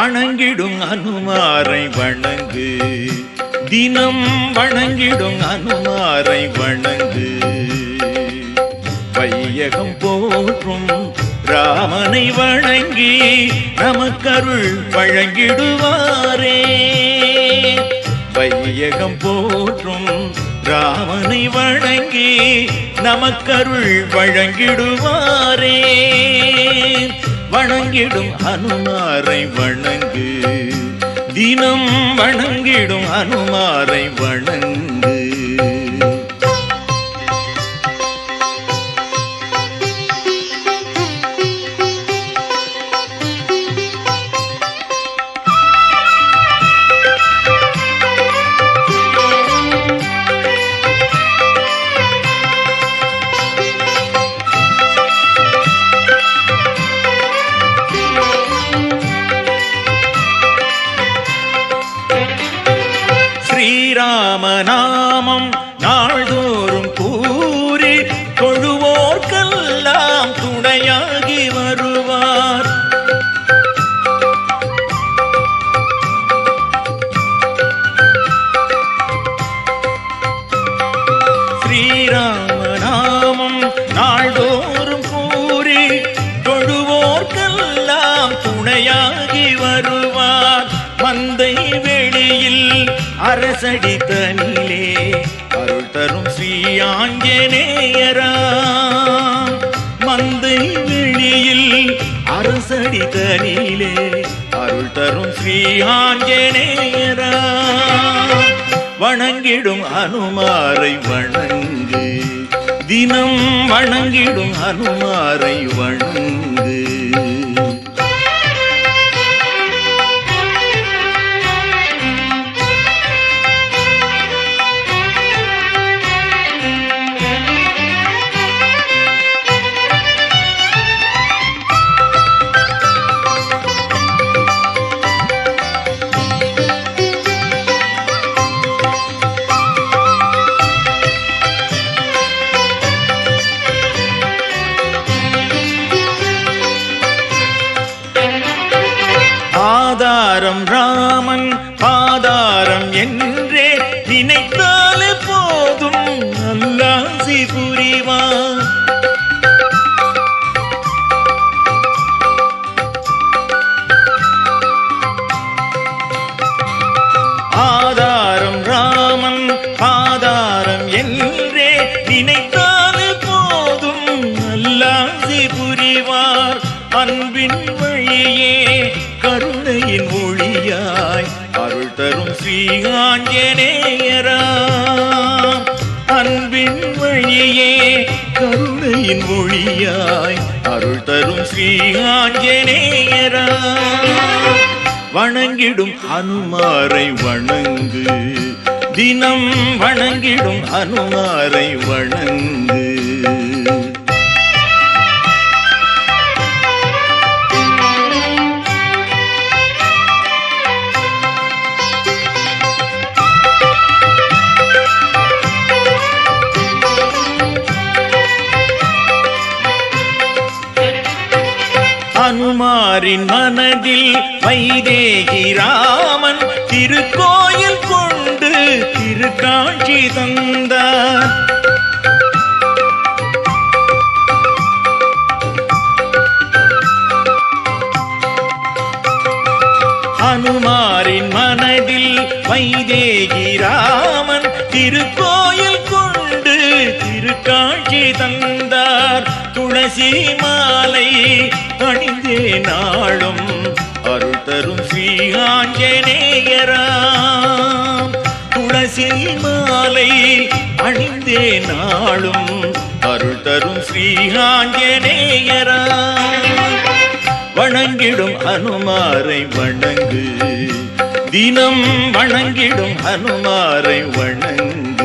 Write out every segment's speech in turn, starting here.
வணங்கிடும் அனுமாரை வணங்கு. தினம் வணங்கிடும் அனுமாரை வணங்கு. வையகம் போற்றும் ராமனை வணங்கி நமக்கருள் வழங்கிடுவாரே. வையகம் போற்றும் ராமனை வணங்கி நமக்கருள் வழங்கிடுவாரே. வணங்கிடும் அனுமாரை வணங்கு. தினம் வணங்கிடும் அனுமாரை வணங்கு. துணையாகி வருவார். ஸ்ரீராம நாமம் நாள்தோறும் கூறி தொழுவோர்க்கெல்லாம் துணையாகி வருவார். மந்தை வெளியில் அரசடி தனிலே அருள் தரும் ஸ்ரீ ஆஞ்சநேயரா. வந்து வெளியில் அரசடி தனியிலே அருள் தரும் ஸ்ரீ ஆஞ்சநேயரா. வணங்கிடும் அனுமாரை வணங்கு. தினம் வணங்கிடும் அனுமாரை வணங்கு. ஆதாரம் ராமன் ஆதாரம் என்றே நினை ஸ்ரீ ஆஞ்சநேயரா அன்பின் வழியே கருணையின் மொழியாய் அருள் தரும் ஸ்ரீ ஆஞ்சநேயரா வணங்கிடும் அனுமாரை வணங்கு. தினம் வணங்கிடும் அனுமாரை வணங்கு. அனுமாரின் மனதில் வைதேகி ராமன் திருக்கோயில் கொண்டு திருக்காட்சி தந்தார். அனுமாரின் மனதில் வைதேகி ராமன் திருக்கோயில் கொண்டு திருக்காட்சி தந்தார். துளசி மாலை அணிந்தே நாளும் அருள் தரும் ஸ்ரீ ஆஞ்சநேயராம். துளசி மாலை அணிந்தே நாளும் அருள் தரும் ஸ்ரீ ஆஞ்சநேயராம். வணங்கிடும் அனுமாரை வணங்கு. தினம் வணங்கிடும் அனுமாரை வணங்கு.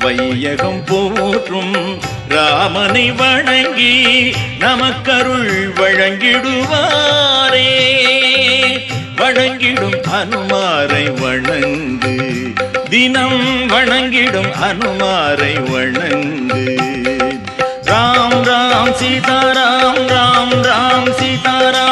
வையகம் போற்றும் ராமனை வணங்கி நமக்கருள் வழங்கிடுவாரே. வணங்கிடும் அனுமாரை வணங்கு. தினம் வணங்கிடும் அனுமாரை வணங்கு. ராம் ராம் சீதாராம் ராம் ராம் சீதாராம்.